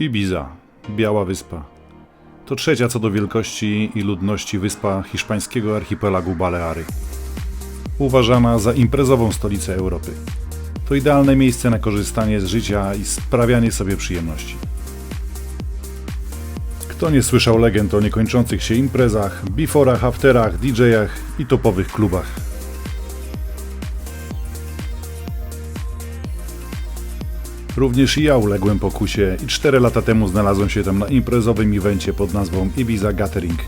Ibiza, Biała Wyspa. To trzecia co do wielkości i ludności wyspa hiszpańskiego archipelagu Baleary. Uważana za imprezową stolicę Europy. To idealne miejsce na korzystanie z życia i sprawianie sobie przyjemności. Kto nie słyszał legend o niekończących się imprezach, beforach, afterach, DJ-ach i topowych klubach? Również i ja uległem pokusie i 4 lata temu znalazłem się tam na imprezowym evencie pod nazwą Ibiza Gathering.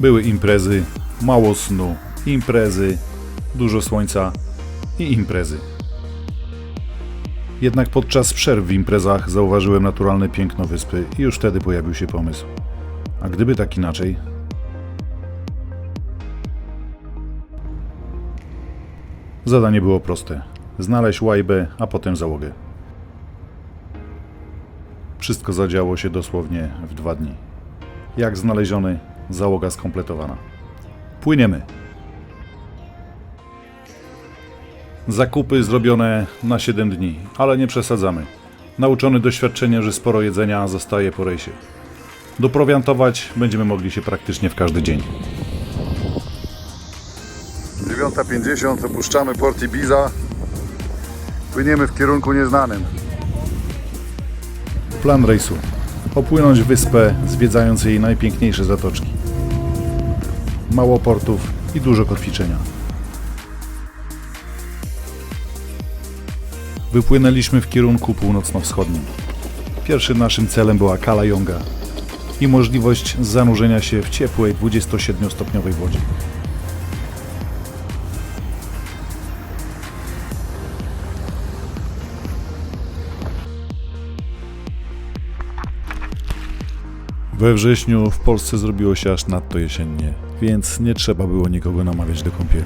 Były imprezy, mało snu, imprezy, dużo słońca i imprezy. Jednak podczas przerw w imprezach zauważyłem naturalne piękno wyspy i już wtedy pojawił się pomysł. A gdyby tak inaczej? Zadanie było proste. Znaleźć łajbę, a potem załogę. Wszystko zadziało się dosłownie w dwa dni. Jak znaleziony, załoga skompletowana. Płyniemy. Zakupy zrobione na 7 dni, ale nie przesadzamy. Nauczony doświadczeniem, że sporo jedzenia zostaje po rejsie. Doprowiantować będziemy mogli się praktycznie w każdy dzień. 9.50 opuszczamy port Ibiza. Płyniemy w kierunku nieznanym. Plan rejsu. Opłynąć wyspę, zwiedzając jej najpiękniejsze zatoczki. Mało portów i dużo kotwiczenia. Wypłynęliśmy w kierunku północno-wschodnim. Pierwszym naszym celem była Kala Jonga i możliwość zanurzenia się w ciepłej 27-stopniowej wodzie. We wrześniu w Polsce zrobiło się aż nadto jesiennie, więc nie trzeba było nikogo namawiać do kąpieli.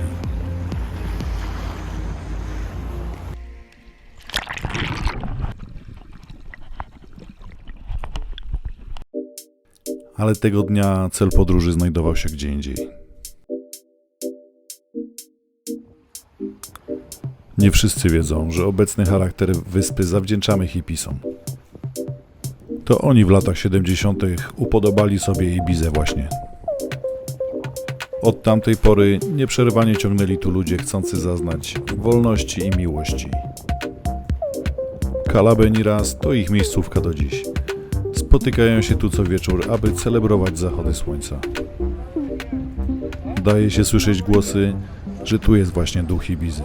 Ale tego dnia cel podróży znajdował się gdzie indziej. Nie wszyscy wiedzą, że obecny charakter wyspy zawdzięczamy hipisom. To oni w latach 70. upodobali sobie Ibizę właśnie. Od tamtej pory nieprzerwanie ciągnęli tu ludzie chcący zaznać wolności i miłości. Cala Beniras to ich miejscówka do dziś. Spotykają się tu co wieczór, aby celebrować zachody słońca. Daje się słyszeć głosy, że tu jest właśnie duch Ibizy.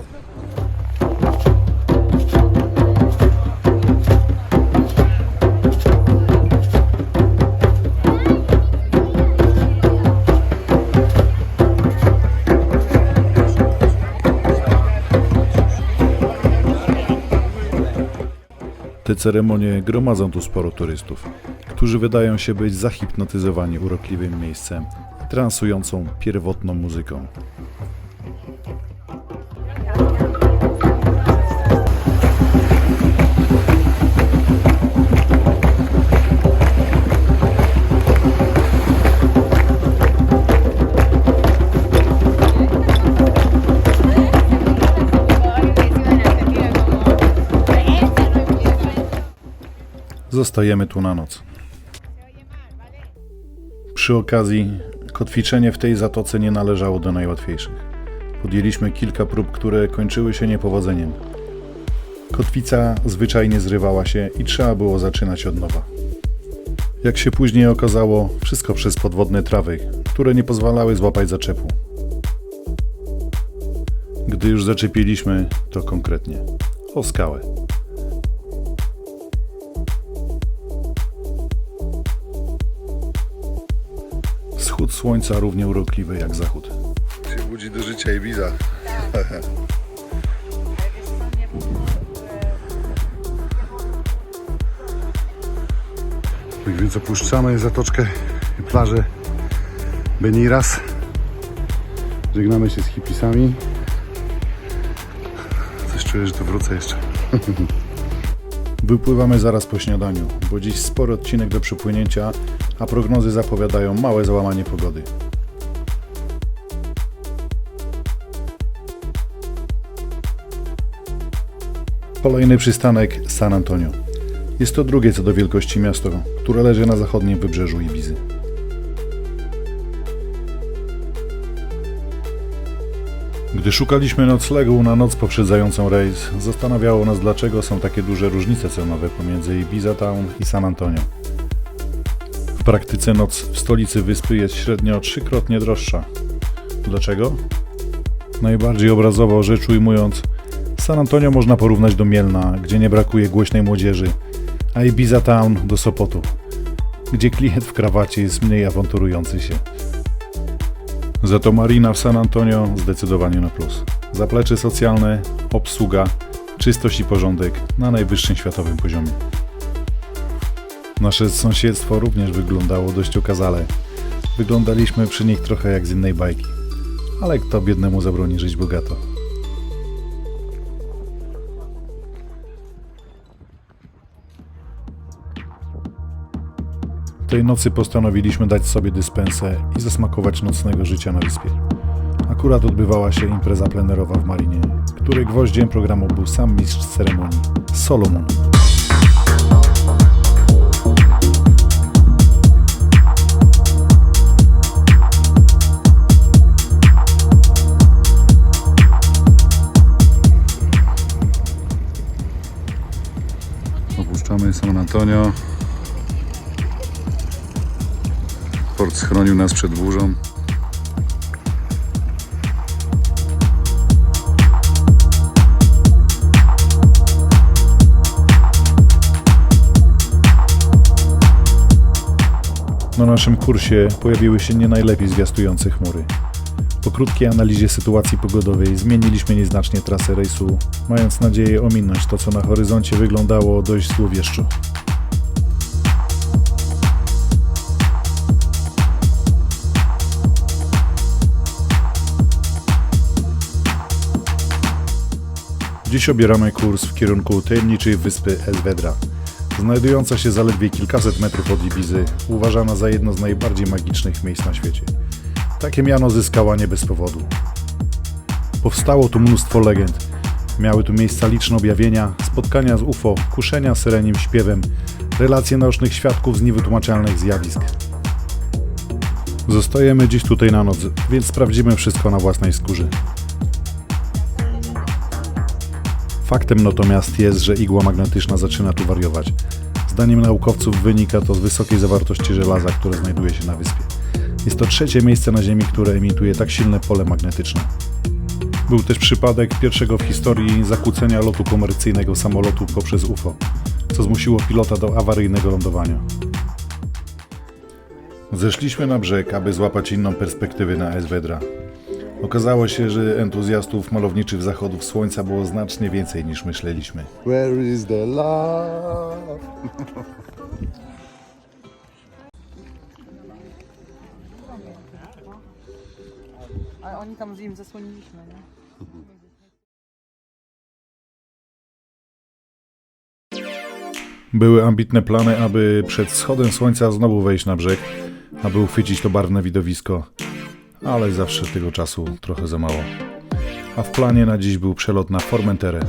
Ceremonie gromadzą tu sporo turystów, którzy wydają się być zahipnotyzowani urokliwym miejscem, transującą pierwotną muzyką. Zostajemy tu na noc. Przy okazji, kotwiczenie w tej zatoce nie należało do najłatwiejszych. Podjęliśmy kilka prób, które kończyły się niepowodzeniem. Kotwica zwyczajnie zrywała się i trzeba było zaczynać od nowa. Jak się później okazało, wszystko przez podwodne trawy, które nie pozwalały złapać zaczepu. Gdy już zaczepiliśmy, to konkretnie o skałę. Wschód słońca równie urokliwy jak zachód. Się budzi do życia Ibiza. Tak więc opuszczamy zatoczkę i plażę Beniras. Żegnamy się z hipisami. Coś czuję, że tu wrócę jeszcze. Wypływamy zaraz po śniadaniu, bo dziś spory odcinek do przepłynięcia, a prognozy zapowiadają małe załamanie pogody. Kolejny przystanek San Antonio. Jest to drugie co do wielkości miasto, które leży na zachodnim wybrzeżu Ibizy. Gdy szukaliśmy noclegu na noc poprzedzającą rejs, zastanawiało nas dlaczego są takie duże różnice cenowe pomiędzy Ibiza Town i San Antonio. Praktyce noc w stolicy wyspy jest średnio trzykrotnie droższa. Dlaczego? Najbardziej obrazowo rzecz ujmując, San Antonio można porównać do Mielna, gdzie nie brakuje głośnej młodzieży, a Ibiza Town do Sopotu, gdzie klient w krawacie jest mniej awanturujący się. Za to marina w San Antonio zdecydowanie na plus. Zaplecze socjalne, obsługa, czystość i porządek na najwyższym światowym poziomie. Nasze sąsiedztwo również wyglądało dość okazale. Wyglądaliśmy przy nich trochę jak z innej bajki. Ale kto biednemu zabroni żyć bogato? Tej nocy postanowiliśmy dać sobie dyspensę i zasmakować nocnego życia na wyspie. Akurat odbywała się impreza plenerowa w Marinie, której gwoździem programu był sam mistrz ceremonii, Solomon. Opuszczamy San Antonio. Port schronił nas przed burzą. Na naszym kursie pojawiły się nie najlepiej zwiastujące chmury. Po krótkiej analizie sytuacji pogodowej zmieniliśmy nieznacznie trasę rejsu, mając nadzieję ominąć to, co na horyzoncie wyglądało dość złowieszczo. Dziś obieramy kurs w kierunku tajemniczej wyspy Elvedra. Znajdująca się zaledwie kilkaset metrów od Ibizy, uważana za jedno z najbardziej magicznych miejsc na świecie. Takie miano zyskała nie bez powodu. Powstało tu mnóstwo legend. Miały tu miejsca liczne objawienia, spotkania z UFO, kuszenia syrenim śpiewem, relacje naocznych świadków z niewytłumaczalnych zjawisk. Zostajemy dziś tutaj na noc, więc sprawdzimy wszystko na własnej skórze. Faktem natomiast jest, że igła magnetyczna zaczyna tu wariować. Zdaniem naukowców wynika to z wysokiej zawartości żelaza, które znajduje się na wyspie. Jest to trzecie miejsce na Ziemi, które emituje tak silne pole magnetyczne. Był też przypadek pierwszego w historii zakłócenia lotu komercyjnego samolotu poprzez UFO, co zmusiło pilota do awaryjnego lądowania. Zeszliśmy na brzeg, aby złapać inną perspektywę na Esvedra. Okazało się, że entuzjastów malowniczych zachodów słońca było znacznie więcej niż myśleliśmy. Where is the love? Tam z im zasłoniliśmy, nie? Były ambitne plany, aby przed wschodem słońca znowu wejść na brzeg, aby uchwycić to barwne widowisko, ale zawsze tego czasu trochę za mało. A w planie na dziś był przelot na Formenterę.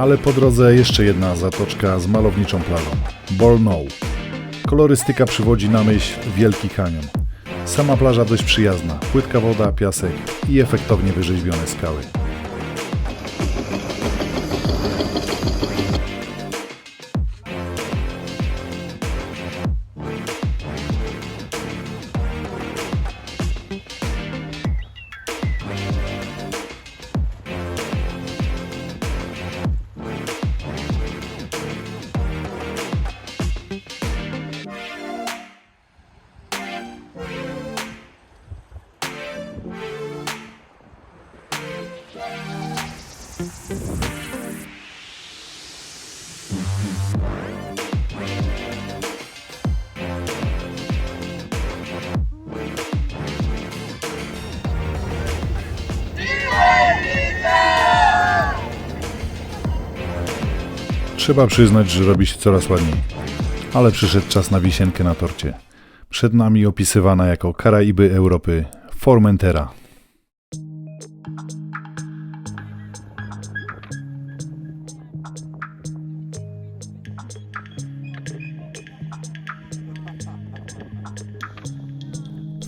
Ale po drodze jeszcze jedna zatoczka z malowniczą plażą. Borno. Kolorystyka przywodzi na myśl Wielki Kanion. Sama plaża dość przyjazna, płytka woda, piasek i efektownie wyrzeźbione skały. Trzeba przyznać, że robi się coraz ładniej. Ale przyszedł czas na wisienkę na torcie. Przed nami opisywana jako Karaiby Europy Formentera.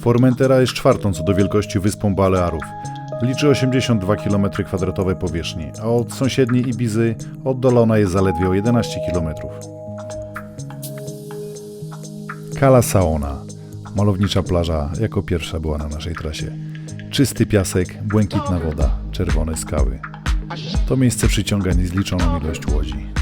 Formentera jest czwartą co do wielkości wyspą Balearów. Liczy 82 km2 powierzchni, a od sąsiedniej Ibizy oddalona jest zaledwie o 11 km. Cala Saona, malownicza plaża, jako pierwsza była na naszej trasie. Czysty piasek, błękitna woda, czerwone skały. To miejsce przyciąga niezliczoną ilość łodzi.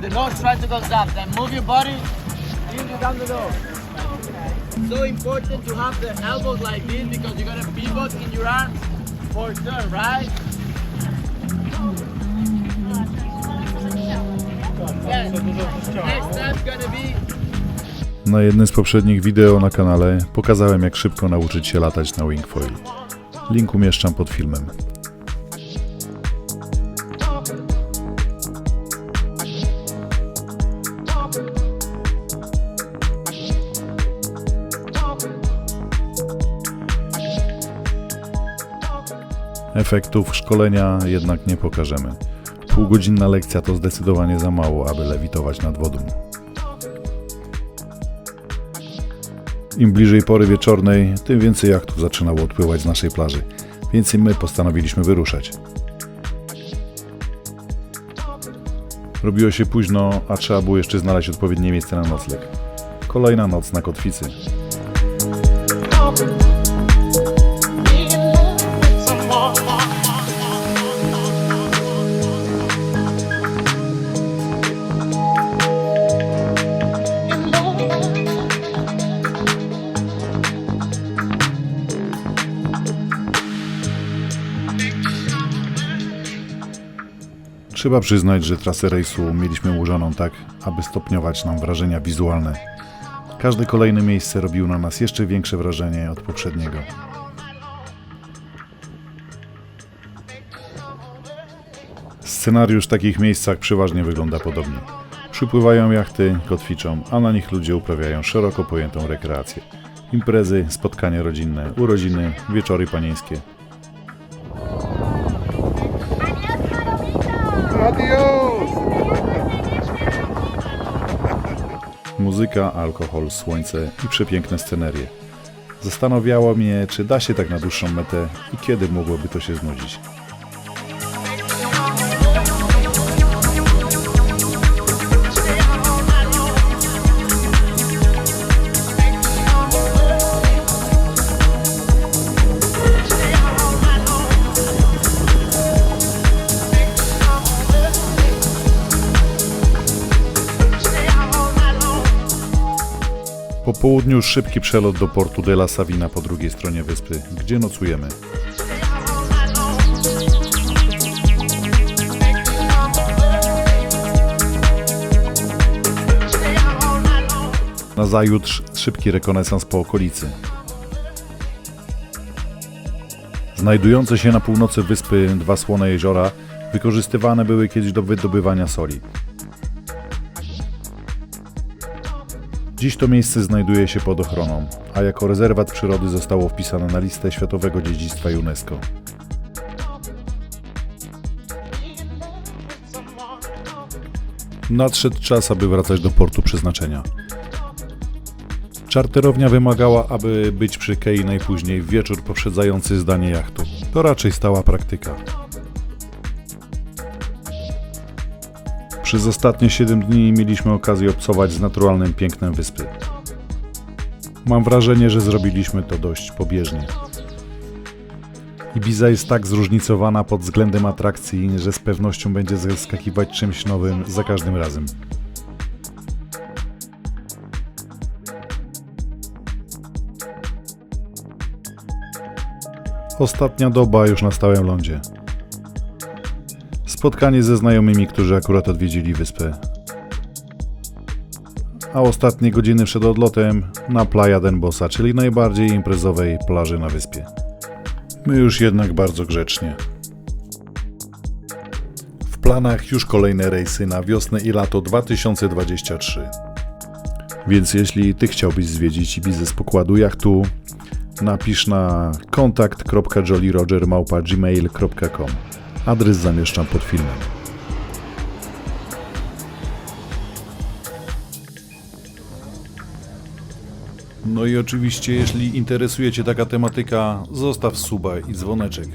the to go up, then move your body, you down the. So important to have the elbows like this because you're gonna pivot in your arms for right? Na jednym z poprzednich wideo na kanale pokazałem jak szybko nauczyć się latać na wingfoil. Link umieszczam pod filmem. Efektów szkolenia jednak nie pokażemy. Półgodzinna lekcja to zdecydowanie za mało, aby lewitować nad wodą. Im bliżej pory wieczornej, tym więcej jachtów zaczynało odpływać z naszej plaży, więc i my postanowiliśmy wyruszać. Robiło się późno, a trzeba było jeszcze znaleźć odpowiednie miejsce na nocleg. Kolejna noc na kotwicy. Trzeba przyznać, że trasę rejsu mieliśmy ułożoną tak, aby stopniować nam wrażenia wizualne. Każde kolejne miejsce robiło na nas jeszcze większe wrażenie od poprzedniego. Scenariusz w takich miejscach przeważnie wygląda podobnie. Przypływają jachty, kotwiczą, a na nich ludzie uprawiają szeroko pojętą rekreację. Imprezy, spotkania rodzinne, urodziny, wieczory panieńskie. Muzyka, alkohol, słońce i przepiękne scenerie. Zastanawiało mnie, czy da się tak na dłuższą metę i kiedy mogłoby to się znudzić. Po południu szybki przelot do portu de la Savina po drugiej stronie wyspy, gdzie nocujemy. Nazajutrz szybki rekonesans po okolicy. Znajdujące się na północy wyspy dwa słone jeziora wykorzystywane były kiedyś do wydobywania soli. Dziś to miejsce znajduje się pod ochroną, a jako rezerwat przyrody zostało wpisane na listę Światowego Dziedzictwa UNESCO. Nadszedł czas, aby wracać do portu przeznaczenia. Czarterownia wymagała, aby być przy kei najpóźniej w wieczór poprzedzający zdanie jachtu. To raczej stała praktyka. Przez ostatnie 7 dni mieliśmy okazję obcować z naturalnym pięknem wyspy. Mam wrażenie, że zrobiliśmy to dość pobieżnie. Ibiza jest tak zróżnicowana pod względem atrakcji, że z pewnością będzie zaskakiwać czymś nowym za każdym razem. Ostatnia doba już na stałym lądzie. Spotkanie ze znajomymi, którzy akurat odwiedzili wyspę. A ostatnie godziny przed odlotem na Playa den Bossa, czyli najbardziej imprezowej plaży na wyspie. My już jednak bardzo grzecznie. W planach już kolejne rejsy na wiosnę i lato 2023. Więc jeśli ty chciałbyś zwiedzić Ibizę z pokładu jachtu, napisz na kontakt.jollyroger.gmail.com Adres zamieszczam pod filmem. No i oczywiście, jeśli interesuje Cię taka tematyka, zostaw suba i dzwoneczek.